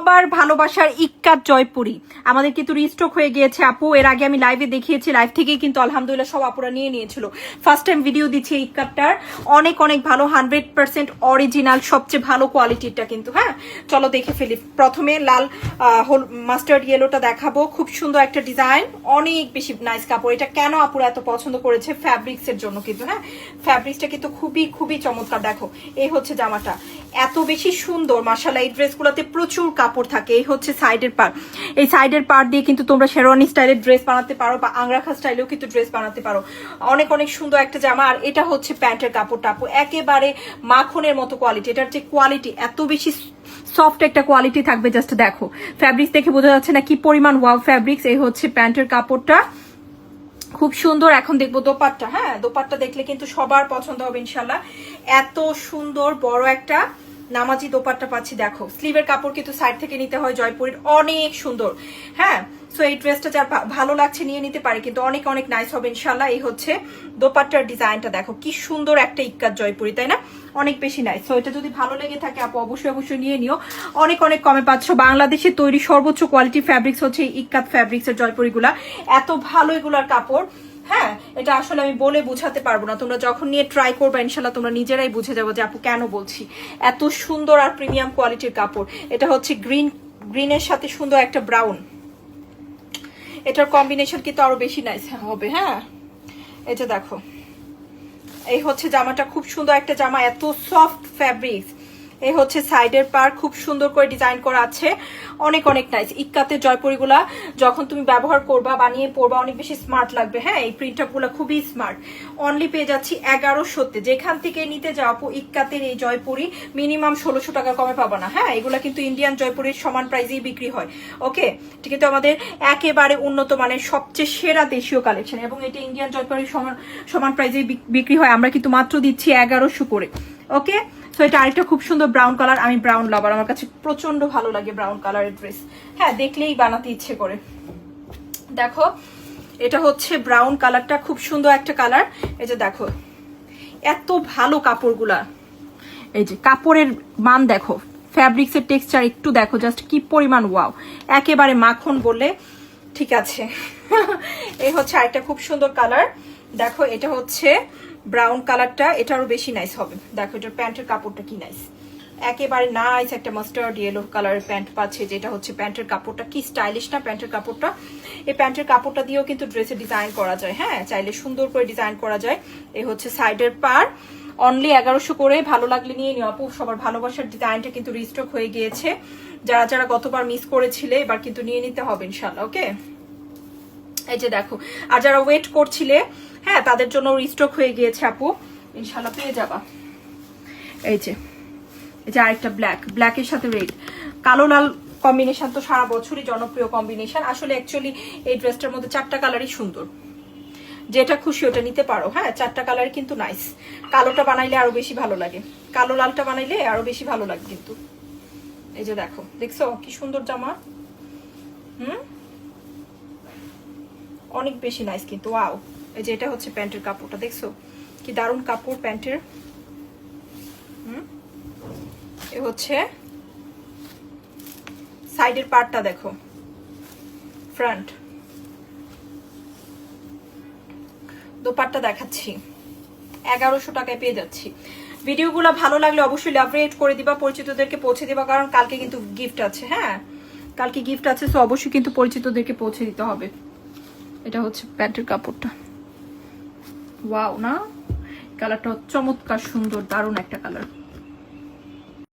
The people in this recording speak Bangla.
সবার ভালোবাসার ইক্কাত জয়পুরি। আমাদের কিন্তু রিস্টক হয়ে গিয়েছে, আপু। এর আগে আমি লাইভে দেখিয়েছি লাইভ থেকেই কিন্তু আলহামদুলিল্লাহ সব আপুরা নিয়ে নিয়েছিল। ফার্স্ট টাইম ভিডিও দিচ্ছি এই অনেক অনেক ভালো হান্ড্রেড পার্সেন্ট অরিজিনাল সবচেয়ে ভালো কোয়ালিটিটা কিন্তু হ্যাঁ? চলো দেখে ফেলি। প্রথমে লাল মাস্টার্ড ইয়েলোটা দেখাবো। খুব সুন্দর একটা ডিজাইন অনেক বেশি নাইস কাপড়। এটা কেন আপুরা এত পছন্দ করেছে? ফ্যাব্রিক্স এর জন্য কিন্তু হ্যাঁ? ফ্যাব্রিক্সটা কিন্তু খুবই খুবই চমৎকার। দেখো, এই হচ্ছে জামাটা। এত বেশি সুন্দর মাসালা এই ড্রেসগুলোতে প্রচুর কাপড়। থাকে, এই হচ্ছে সাইডের পার এই সাইডের পার দিয়ে কিন্তু তোমরা শেরওয়ানি স্টাইলের ড্রেস বানাতে পারো বা আংরাখা স্টাইলেও কিন্তু ড্রেস বানাতে পারো। অনেক অনেক সুন্দর একটা জামা, আর এটা হচ্ছে প্যান্টের কাপড় টাপু একেবারে মাখনের মতো কোয়ালিটি এটার যে কোয়ালিটি এত বেশি সফট একটা কোয়ালিটি থাকবে জাস্ট দেখো। ফ্যাব্রিক্স দেখে বোঝা যাচ্ছে না কি পরিমাণ ওয়াও ফ্যাব্রিক্স এই হচ্ছে প্যান্টের কাপড়টা। খুব সুন্দর এখন দেখব দোপাট্টা হ্যাঁ? দোপাট্টা দেখলে কিন্তু সবার পছন্দ হবে ইনশাল্লাহ এত সুন্দর, বড় একটা নামাজি দোপাট্টা পাচ্ছি, দেখো। স্লিভের কাপড় কিন্তু সাইড থেকে নিতে হয়, জয়পুরের। অনেক সুন্দর। হ্যাঁ? সো এই ড্রেসটা যার ভালো লাগছে নিয়ে নিতে পারে, কিন্তু অনেক অনেক নাইস হবে ইনশাল্লাহ এই হচ্ছে দোপাট্টার ডিজাইনটা দেখো। কি সুন্দর একটা ইক্কাত জয়পুরি, তাই না? অনেক বেশি নাইস সো এটা যদি ভালো লেগে থাকে, আপু, অবশ্যই অবশ্যই নিয়ে নিও। অনেক অনেক কমে পাচ্ছ। বাংলাদেশে তৈরি সর্বোচ্চ কোয়ালিটি ফ্যাব্রিক্স হচ্ছে ইক্কাত ফ্যাব্রিক্সের জয়পুরিগুলা। এত ভালো এগুলার কাপড় হ্যাঁ? এটা আসলে আমি বলে বুঝাতে পারব না। তোমরা যখন নিয়ে ট্রাই করবে ইনশাল্লাহ তোমরা নিজেরাই বুঝে যাব যে আপু কেন বলছি। এত সুন্দর আর প্রিমিয়াম কোয়ালিটির কাপড়। এটা হচ্ছে গ্রিন গ্রিনের সাথে সুন্দর একটা ব্রাউন এটার কম্বিনেশন কিন্তু আরও বেশি নাইস হবে হ্যাঁ? এটা দেখো। এই হচ্ছে জামাটা, খুব সুন্দর একটা জামা, এত সফট ফ্যাব্রিক্স এই হচ্ছে সাইডের পার খুব সুন্দর করে ডিজাইন করা আছে। অনেক অনেক নাইস ইক্কাতে জয়পুরিগুলা যখন তুমি ব্যবহার করবা, বানিয়ে পড়বা অনেক বেশি স্মার্ট লাগবে। হ্যাঁ এই প্রিন্টগুলা খুবই স্মার্ট অনলি পেয়ে যাচ্ছি এগারোশোতে। যেখান থেকে নিতে যাও আপু, ইক্কাতের এই জয়পুরি মিনিমাম ষোলোশো টাকা কমে পাবা না। হ্যাঁ এগুলা কিন্তু ইন্ডিয়ান জয়পুরির সমান প্রাইজেই বিক্রি হয়। ওকে ঠিক আছে আমাদের একেবারে উন্নত মানের, সবচেয়ে সেরা দেশীয় কালেকশন এবং এটি ইন্ডিয়ান জয়পুরির সমান সমান প্রাইজেই বিক্রি হয়। আমরা কিন্তু মাত্র দিচ্ছি এগারোশো করে। ওকে তো এটা আরেকটা খুব সুন্দর ব্রাউন কালার আমি ব্রাউন লাভার আমার কাছে প্রচণ্ড ভালো লাগে ব্রাউন কালারের ড্রেস হ্যাঁ দেখলেই বানাতে ইচ্ছে করে। দেখো, এটা হচ্ছে ব্রাউন কালারটা খুব সুন্দর একটা কালার এই যে দেখো, এত ভালো কাপড়গুলা। এই যে কাপড়ের মান দেখো ফ্যাব্রিক্সের টেক্সচার একটু দেখো জাস্ট কি পরিমাণ ওয়াও একেবারে মাখন বললে ঠিক আছে। এই হচ্ছে আরেকটা খুব সুন্দর কালার দেখো, এটা হচ্ছে ব্রাউন কালারটা এটা এটারও বেশি নাইস হবে। দেখো, এটার প্যান্টের কাপড়টা কি নাইস একেবারে নাইস একটা মাস্টার্ড ইয়েলো কালারের প্যান্ট পাচ্ছে, যেটা হচ্ছে প্যান্টের কাপড়টা। কি স্টাইলিশ না প্যান্টের কাপড়টা? এই প্যান্টের কাপড়টা দিয়েও কিন্তু ড্রেসে ডিজাইন করা যায় হ্যাঁ? চাইলে সুন্দর করে ডিজাইন করা যায়। এই হচ্ছে সাইডের পার অনলি এগারোশো করে ভালো লাগলে নিয়ে নিও আপু। সবার ভালোবাসার ডিজাইনটা কিন্তু রিস্টক হয়ে গিয়েছে। যারা যারা গতবার মিস করেছিলে, এবার কিন্তু নিয়ে নিতে হবে ইনশাল্লাহ ওকে এই যে দেখো, আর যারা ওয়েট করছিলে হ্যাঁ তাদের জন্য রিস্টক হয়ে গিয়েছে, আপু। ইনশাল্লাহ পেয়ে যাবা। এই যে এই যে আরেকটা ব্ল্যাক ব্ল্যাকের সাথে রেড কালো, লাল কম্বিনেশন তো সারা বছরই জনপ্রিয় কম্বিনেশন আসলে অ্যাকচুয়ালি এই ড্রেসটার মধ্যে চারটা কালারই সুন্দর। যেটা খুশি ওটা নিতে পারো। হ্যাঁ চারটা কালার কিন্তু নাইস কালোটা বানাইলে আরও বেশি ভালো লাগে। কালো, লালটা বানাইলে আরও বেশি ভালো লাগে কিন্তু। এই যে দেখো, দেখছ? কি সুন্দর জামা। হুম? অনেক বেশি নাইস কিন্তু ওয়াও এই যে এটা হচ্ছে প্যান্টের কাপড়টা, দেখছ? কি দারুণ কাপড় প্যান্টের। হুম? এ হচ্ছে সাইডের পার্টটা দেখো। ফ্রন্ট। দোপাট্টা দেখাচ্ছি। এগারোশো টাকায় পেয়ে যাচ্ছি। ভিডিওগুলো ভালো লাগলে অবশ্যই লাভরেট করে দিবা, পরিচিতদেরকে পৌঁছে দিবা, কারণ কালকে কিন্তু গিফট আছে হ্যাঁ? কালকে গিফট আছে তো অবশ্যই কিন্তু পরিচিতদেরকে পৌঁছে দিতে হবে। এটা হচ্ছে প্যান্টের কাপড়টা। ওয়াও না? কালারটা চমৎকার সুন্দর দারুণ একটা কালার